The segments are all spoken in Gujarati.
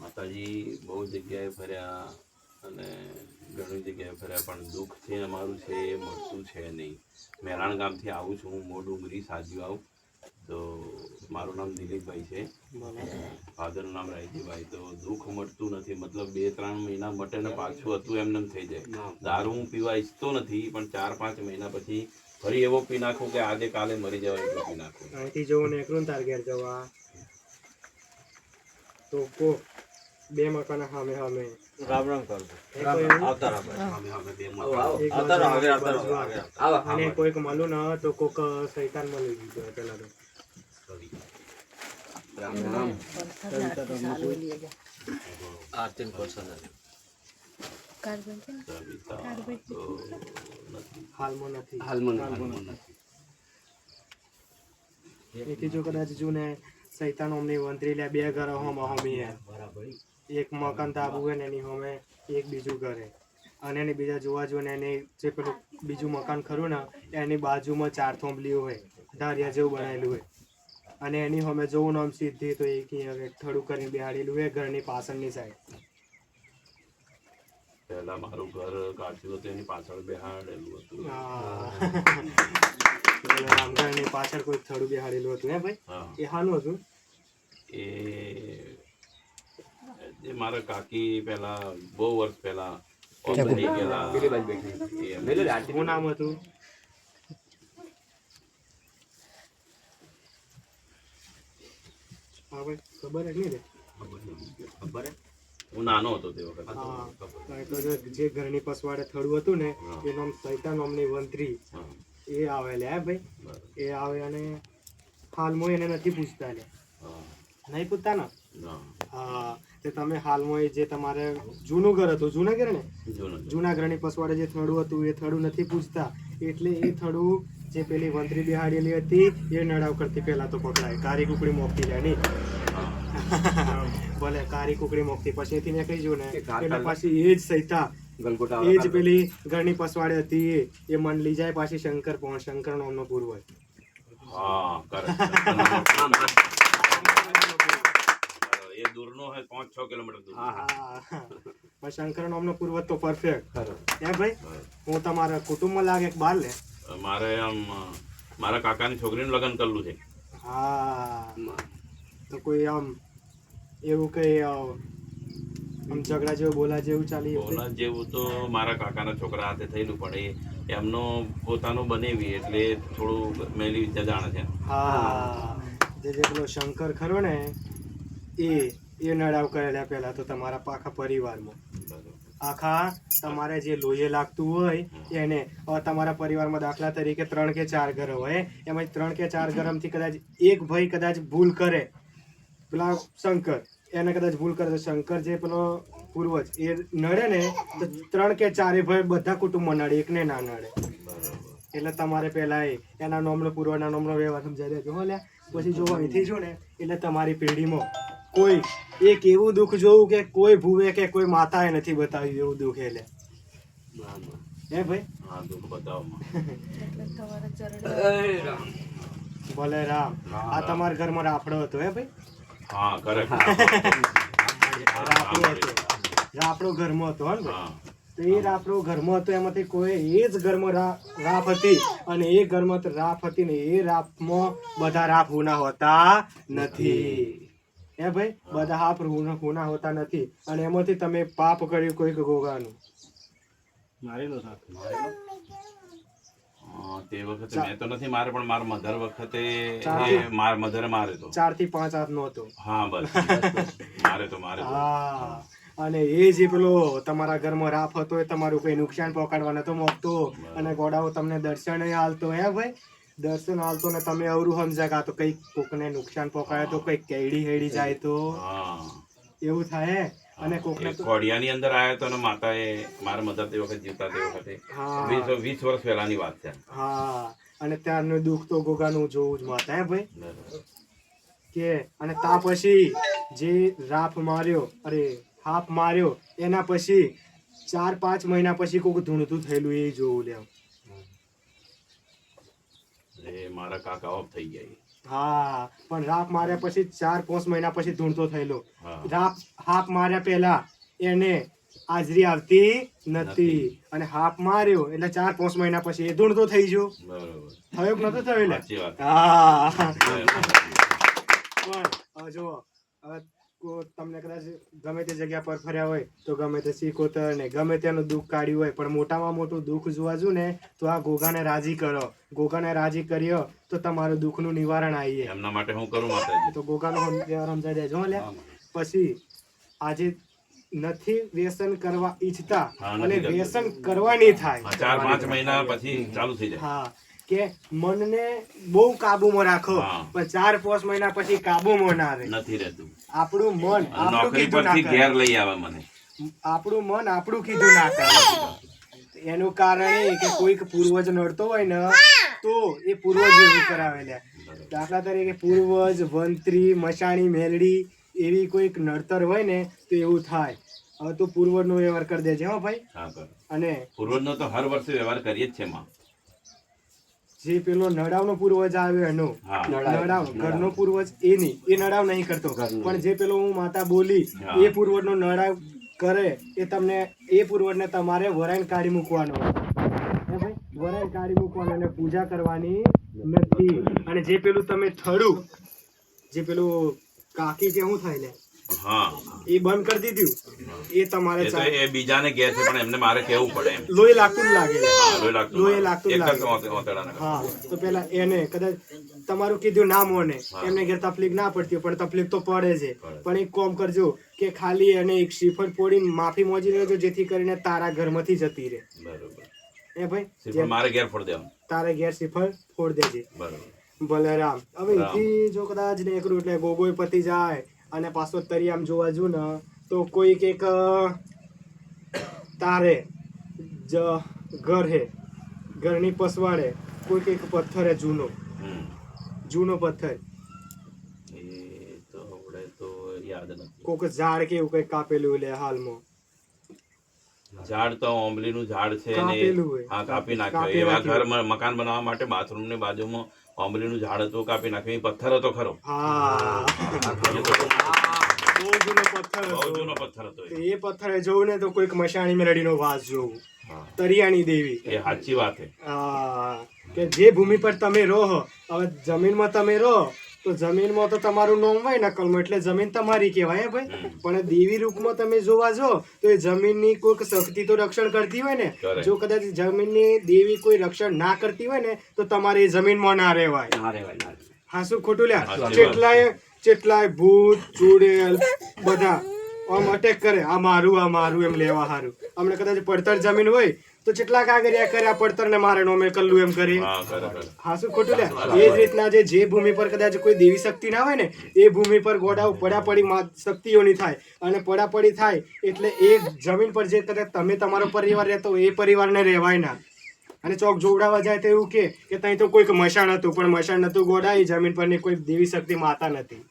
માતાજી બહુ જગ્યાએ ફર્યા અને ઘણી જગ્યાએ ફર્યા પણ દુઃખ છે અમારું છે એ મળતું છે નહીં. મહેરાણ ગામથી આવું છું હું મોઢું ઉમરી સાજ્યું આવું. તો મારું નામ દિલીપભાઈ છે. ફાધરનું નામ રાયજીભાઈ. તો દુઃખ મળતું નથી. મતલબ બે ત્રણ મહિના મટે ને પાછું હતું એમને એમ થઈ જાય. દારૂ હું પીવા ઈચ્છતો નથી પણ ચાર પાંચ મહિના પછી ફરી એવો પી નાખું કે આજે કાલે મરી જવાય એટલું પી નાખું. અહીંથી જવું ને એકલું તાર ઘેર જવા. તો કો બે મકાન સામે સામે રામ રામ કરજો. એ કોઈ એવું? આવતા રામ અને કોઈક મળું ન તો કોક શૈતાન મળી ગયું પેલા તો. આરતીન કોલસા હાલમાં નથી. હાલમાં એથી જો કદાચ જો ને શૈતાન ઓમની વંતરી લે બે ઘર હોમ હોમી હે. એક મકાન તાબુ હે ને એની હોમે એક બીજું ઘરે અને એની બીજા જોવા જો ને એની જે પેલું બીજું મકાન ખરું ને એની બાજુમાં ચાર થોંભલીઓ હોય ધારિયા જેવું બનાવેલું હોય અને એની હોમે જોવું નામ સીધી તો એક થડું કરીને બેહાડેલું હોય ઘરની પાછળની સાઈડ પહેલા મારું ઘર કાઢ્યું હતું એની પાછળ બેહાડેલું હતું. રામગઢની પાછળ કોઈ થડું બેહાડેલું હતું હે ભાઈ? એ હાનું હતું? એ જે મારા કાકી પહેલા બહુ વર્ષ પહેલા શું નામ હતું? ખબર જ નહીં ને હું નાનો હતો તે વખત. હા એટલે જો ઘરની પસવાડે થડું હતું ને. એ નામ સૈતા નામની વંત્રી એ આવેલા હે ભાઈ? એ આવે અને હાલમાં એને નથી પૂછતા લે. નહીં પૂછતા ને? હા તે તમે હાલમાં એ જે તમારે જૂનું ઘર હતું જૂના ઘર ને? જૂનો ઘરની પસવાડે જે થડું હતું એ થડું નથી પૂછતા. એટલે એ થડું જે પેલી વંત્રી બિહાડેલી હતી એ નડાવ કરતી પહેલા તો પકડાય. કારી કુકડી મોકતી જાય નહીં? ભલે કારી કુકડી મોકતી પછી એથી મેં કહી જો ને એટલે પાછી એ જ સૈતા. ગલગોટા એ જ પેલી ઘરની પસવાડે હતી એ. મન લઈ જાય પાછી શંકર પણ શંકર નામનો પૂર્વજ હા, એ દૂરનો હોય પાંચ છ કિલોમીટર દૂર. હા, હા. પણ શંકર નામનો પૂર્વજ તો પરફેક્ટ ખરો. હે ભાઈ? હું. તમારા કુટુંબમાં લાગે એક બાર લે? મારે આમ મારા કાકાની છોકરીનું લગ્ન કરલું છે. હા. તો કોઈ આમ એવું કઈ આમ ઝઘડા જેવું બોલા જેવું ચાલી બોલા જેવું તો મારા કાકાના છોકરા હાથે થયેલું પણ એ એમનો પોતાનું બનેવી એટલે થોડું મેલી વિદ્યા જાણે છે. હા. જે જે પેલો શંકર ખરો ને એ એ નડાવ કરેલા પહેલા તો તમારા પાખા પરિવારમાં. આખા તમારે જે લોહી લાગતું હોય એને તમારા પરિવારમાં દાખલા તરીકે ત્રણ કે ચાર ઘર હોય એમાં ત્રણ કે ચાર ઘરમાંથી કદાચ એક ભાઈ કદાચ ભૂલ કરે. પેલા શંકર. એને કદાચ ભૂલ કરે તો શંકર જે પેલો પૂર્વજ એ નડે ને તો ત્રણ કે ચારે ભાઈ બધા કુટુંબમાં નડે એકને ના નડે. એટલે તમારે પહેલા એ એના નોમનો પૂર્વના નોમનો વ્યવહાર સમજાવી દેજો. હો લ્યા. પછી જો અહીંથી જો ને એટલે તમારી પેઢીમાં કોઈ એક એવું દુઃખ જોવું કે કોઈ ભૂવે કે કોઈ માતાએ નથી બતાવ્યું એવું દુઃખ એટલે હે ભાઈ? હા દુઃખ બતાવમાં એ રામ. ભલે રામ. આ તમારા ઘરમાં રાફડો હતો હે ભાઈ? હા કરેક્ટ રાફડો ઘરમાં હતો. ને તો એ રાફડો ઘરમાં હતો એમાંથી કોઈ એ જ ઘરમાં રા- રાફ હતી અને એ ઘરમાં તો રાફ હતી ને એ રાપમાં બધા રાફ હુના હોતા નથી. હે ભાઈ? બધા હાપ હુના હોતા નથી. અને એમાંથી તમે પાપ કર્યું કોઈક ગોગાનું? હા, તે વખતે મેં તો નથી મારે પણ મારા મધર વખતે માર મધર મારે તો. ચારથી પાંચ હાથ નો હતો. હા બસ મારે તો મારે હા. અને એ જે પેલો તમારા ઘરમાં રાફ હતો એ તમારું કોઈ નુકસાન પહોંચાડવા નતો મોકતો. અને ગોડાઓ તમને દર્શન હાલતો હે ભાઈ? દર્શન હાલતો ને તમે અવરું સમજા કે આ તો કંઈક કોકને નુકસાન પહોંચાડે તો કંઈક કેડી હેડી જાય તો. હા. એવું થાય અને કોકને તો અંદર આવ્યો તો માતાએ મારા મધર તે વખત જીવતા તે વખતે. વીસ વર્ષ પહેલાની વાત છે. હા. અને ત્યારનું દુઃખ તો ગોગાનું જોવું જ માતા હે ભાઈ. કે અને તા પછી જે રાફ માર્યો અરે હાફ માર્યો એના પછી ચાર પાંચ મહિના પછી કોઈક ધૂણતું થયેલું એ જોવું લે મારા કાકા ઓફ થઈ ગયા હા પણ રાપ માર્યા પછી ચાર પાંચ મહિના પછી ધૂણતો થયેલો. રાપ હાફ માર્યા પહેલા એને હાજરી આવતી નથી. અને હાફ માર્યો એટલે ચાર પાંચ મહિના પછી એ ધૂણતો થઈ ગયો. થયો કે નતો થયો એટલે? હા. પણ કો- તમને કદાચ ગમે તે જગ્યા પર ફર્યા હોય તો ગમે તે સિકોતર ને ગમે તેનું દુઃખ કાઢ્યું હોય પણ મોટામાં મોટું દુઃખ જોવા જુ ને તો આ ગોગાને રાજી કરો. ગોગાને રાજી કર્યો તો તમારું દુઃખનું નિવારણ આવીએ. એમના માટે હું કરું માતાજી. તો ગોગાનો સમજાઈ દેજો લે પછી આજે નથી વ્યસન કરવા ઈચ્છતા અને. વ્યસન કરવાની થાય. ચાર પાંચ મહિના પછી ચાલુ થઈ જાય. હા. કે મનને બહુ કાબુમાં રાખો. પણ ચાર પાંચ મહિના પછી કાબુમાં ના રહે. નથી રહેતું. આપણું મન આપણું કીધું ના ઘેર લઈ આવે મને. આપણું મન આપણું કીધું ના કરે. એનું કારણ એ કે કોઈક પૂર્વજ નડતો હોય ને તો એ પૂર્વજ એવું કરાવે લે. દાખલા તરીકે પૂર્વજ વંત્રી મશાણી મેલડી એવી કોઈક નડતર હોય ને તો એવું થાય. હવે તું પૂર્વજનો વ્યવહાર કરી દેજે હો ભાઈ. અને પૂર્વજનો તો હર વર્ષે વ્યવહાર કરીએ જ છે માં. જે પેલો નડાવનો પૂર્વજ આવ્યો એનો. હા. નડાવ. ઘરનો પૂર્વજ એ નહીં. એ નડાવ નહીં કરતો. પણ જે પેલો હું માતા બોલી હા. એ પૂર્વજનો નડાવ કરે એ તમને એ પૂર્વજને તમારે વરાઈને કાઢી મૂકવાનો. હે કાઢી મૂકવાનો અને પૂજા કરવાની નથી. અને જે પેલું તમે થડું જે પેલું કાકી કે શું થાય હા. એ બંધ કરી દીધું. એ તમારે એ તો એ બીજાને કહે છે પણ એમને મારે કહેવું પડે એમ. લોહી લાગતું લાગે. લોહી લાગતું લાગે. હા તો પેલા એને કદાચ તમારું કીધું ના મોને. એમને ઘેર તકલીફ ના પડતી પણ તકલીફ તો પડે છે. પણ એક કોમ કરજો કે ખાલી એને એક શ્રીફળ પોડીને માફી મોજી લેજો જેથી કરીને તારા ઘરમાંથી જતી રહે. બરોબર. એ ભાઈ? મારે ઘેર ફોડ દેવાનું. તારે ઘેર શ્રીફળ ફોડ દેજે. બરોબર. ભલે રામ. હવે જો કદાચ નીકળું એટલે ગોગોય પતી જાય અને પાછો તરી આમ જોવા જુ ને તો કોઈક એક તારે જ ઘર હે ઘરની પસવાડે કોઈક એક પથ્થર હે જૂનો. જૂનો પથ્થર. કોક ઝાડ કે એવું કઈ કાપેલું લે હાલમાં. ઝાડ તો ઓમલીનું ઝાડ છે ને હા કાપી નાખ્યો. એવા ઘર મકાન બનાવવા માટે બાથરૂમની બાજુમાં ઓમલીનું ઝાડ હતું કાપી નાખ્યું. એ પથ્થર હતો ખરો. એ પથ્થર ને તો કોઈક મશાણી મેલડીનો વાસ જોવું. તરિયાની દેવી. એ સાચી વાત છે. કે જે ભૂમિ પર તમે રહો હવે જમીનમાં તમે રહો તો જમીનમાં તો તમારું નામ હોય નકલમાં એટલે જમીન તમારી કહેવાય હે ભાઈ. પણ દેવી રૂપમાં તમે જોવા જો તો એ જમીનની કોઈક શક્તિ તો રક્ષણ કરતી હોય ને. જો કદાચ જમીનની દેવી કોઈ રક્ષણ ના કરતી હોય ને તો તમારે એ જમીનમાં ના રહેવાય. હા શું ખોટું લ્યા. ચેટલાય ચેટલાય ભૂત ચૂડેલ બધા આમ અટેક કરે. આ મારું આ મારું એમ લેવા હારું. અમને કદાચ પડતર જમીન હોય તો કેટલા કાગરિયા કર્યા પડતર ને મારે નો મેં કલ્લું એમ કરી. હા શું ખોટું લે? એ જ રીતના જે જે ભૂમિ પર કદાચ કોઈ દેવી શક્તિ ના હોય ને એ ભૂમિ પર ગોડાઓ પડાપડી શક્તિઓની થાય. અને પડાપડી થાય એટલે એ જમીન પર જે કદાચ તમે તમારો પરિવાર રહેતો એ પરિવારને રહેવાય ના. અને ચોક જોવડાવવા જાય તો એવું કે કે ત્યાં તો કોઈક મશાણ હતું પણ મશાણ નતું ગોડા એ જમીન પરની કોઈ દેવી શક્તિ માતા નથી.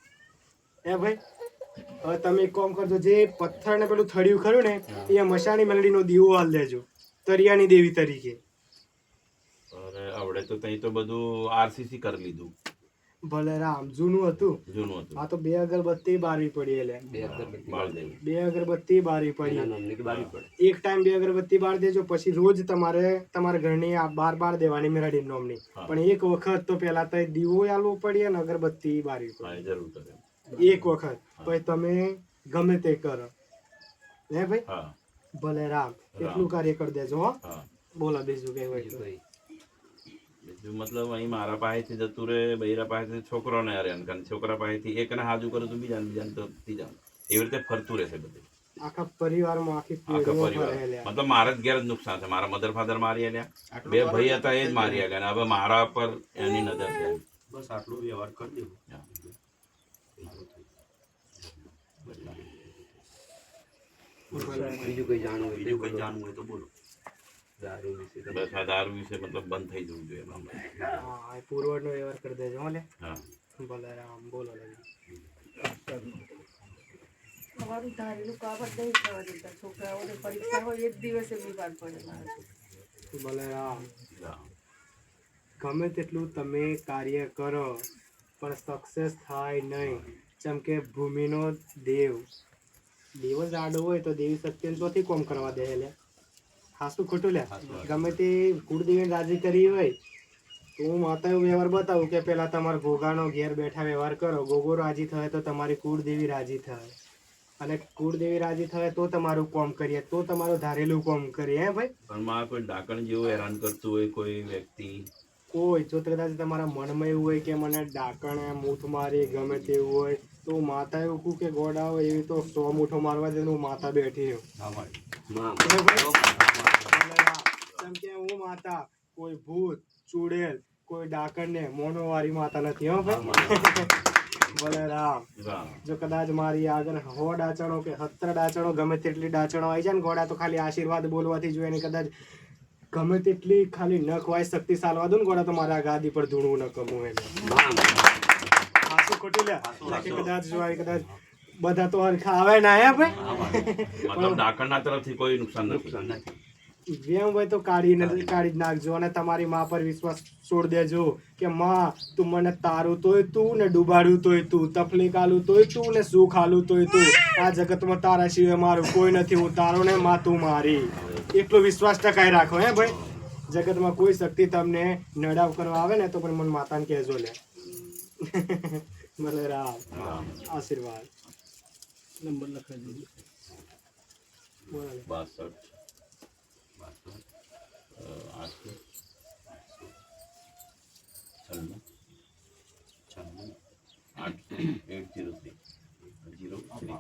એ ભાઈ? હવે તમે એક કામ કરજો જે પથ્થર ને પેલું થડ્યું ખરું ને એ મશાણી મેલડીનો દીવો હાલ દેજો તરિયાની દેવી તરીકે. અરે આવડે તો તઈ તો બધું આરસીસી કરી લીધું. ભલે રામ જૂનું હતું. જૂનું હતું. આ તો બે અગરબત્તી બારવી પડી એટલે બે અગરબત્તી બે અગરબત્તી બારવી પડી. એક ટાઈમ બે અગરબત્તી બાર દેજો પછી રોજ તમારે તમારા ઘરની આ બાર બાર દેવાની મેરડી નોમની. પણ એક વખત તો પેલા તો દીવો આલવો પડી અને અગરબત્તી બારવી પડી. જરૂર એક વખત. પછી તમે ગમે તે કરો. હે ભાઈ? હા. ભલે રામ એટલું કાર્ય કરી દેજો હો. બોલો બીજું કઈ હોય બીજું બીજું મતલબ અહીં મારા પાસેથી જતું રહે બૈરા પાસેથી છોકરોને હરેન કરે છોકરા પાસેથી એકને હાજુ કરે તો બીજાને બીજાને તો ત્રીજા એવી રીતે ફરતું રહેશે બધું. આખા પરિવારમાં આખી આખા પરિવાર મતલબ મારા જ ઘેર જ નુકસાન છે. મારા મધર ફાધર મારી આલ્યા. બે ભાઈ હતા એ જ મારી આલ્યા. અને હવે મારા પર એની નજર છે. બસ આટલું વ્યવહાર કરી દેવો. બીજું કઈ જાણવું હોય બીજું કઈ જાણવું હોય તો બોલો. દારૂ વિશે બસ આ દારૂ વિશે મતલબ બંધ થઈ જવું જોઈએ. હા વ્યવહાર કરી દેજો હા ભલે રામ બોલો અમારું ધારેલું કામ નહીં થવા દેતા છોકરાઓને પરીક્ષા હોય એ દિવસે બીમાર પડે મારા. છોકરા. ભલે રામ. હા. ગમે તેટલું તમે કાર્ય કરો પણ સક્સેસ થાય નહીં. જેમ કે ભૂમિનો દેવ. દેવ જ આડો હોય તો દેવી શક્તિ ચોથી કોમ કરવા દે લે હાસું ખોટું લે. ગમે તે કુળદેવીને રાજી કરી હોય તો હું માતા એવો વ્યવહાર બતાવું કે પેલા તમારા ગોગાનો ઘેર બેઠા વ્યવહાર કરો. ગોગો રાજી થાય તો તમારી કુળદેવી રાજી થાય. અને કુળદેવી રાજી થાય તો તમારું કોમ કરીએ તો તમારું ધારેલું કોમ કરીએ હે ભાઈ? પણ માં કોઈ ડાકણ જેવું હેરાન કરતું હોય કોઈ વ્યક્તિ? કોઈ. જો કદાચ તમારા મનમાં એવું હોય કે મને ડાકણે મૂઠ મારી ગમે તેવું હોય તો માતા એવું કહું કે ગોડા હોય એવી તો સો મૂઠો મારવા દે હું માતા બેઠી જેમ કે હું માતા કોઈ ભૂત ચુડેલ કોઈ ડાકણને મોનોવારી માતા નથી હો ભાઈ. ભલે રામ. જો કદાચ મારી આગળ હો ડાચણો કે સત્તર ડાચણો ગમે તેટલી ડાચણો આવી જાય ને ઘોડા તો ખાલી આશીર્વાદ બોલવાથી જોઈએ ને કદાચ ગમે તેટલી ખાલી નખ વાય શક્તિ સાલવા દો ને ઘોડા તો મારા ગાદી પર ધૂણવું ન કમવું હાસું ખોટું લે કદાચ જો કદાચ બધા તો હરખા આવે ના હે ભાઈ? મતલબ ડાકણના તરફથી કોઈ નુકસાન નુકસાન નથી. જેમ હોય તો કાઢી. કાઢી જ નાખજો અને તમારી માં પર વિશ્વાસ છોડ દેજો કે માં તું મને તારું તોય તું ને ડુબાડ્યું તોય તું તકલીફ આલું તોય તું ને સુખ આલું તોય તું. આ જગતમાં તારા સિવાય મારું કોઈ નથી. હું તારો ને માં તું મારી. એટલો વિશ્વાસ ટકાઈ રાખો હે ભાઈ? જગતમાં કોઈ શક્તિ તમને નડાવ કરવા આવે ને તો પણ મને માતાને કહેજો લે. भले हाँ। आशीर्वाद। नंबर लखा जी। बासठ बासठ आठ सौ छन्नू छन्नू आठ eight zero three zero three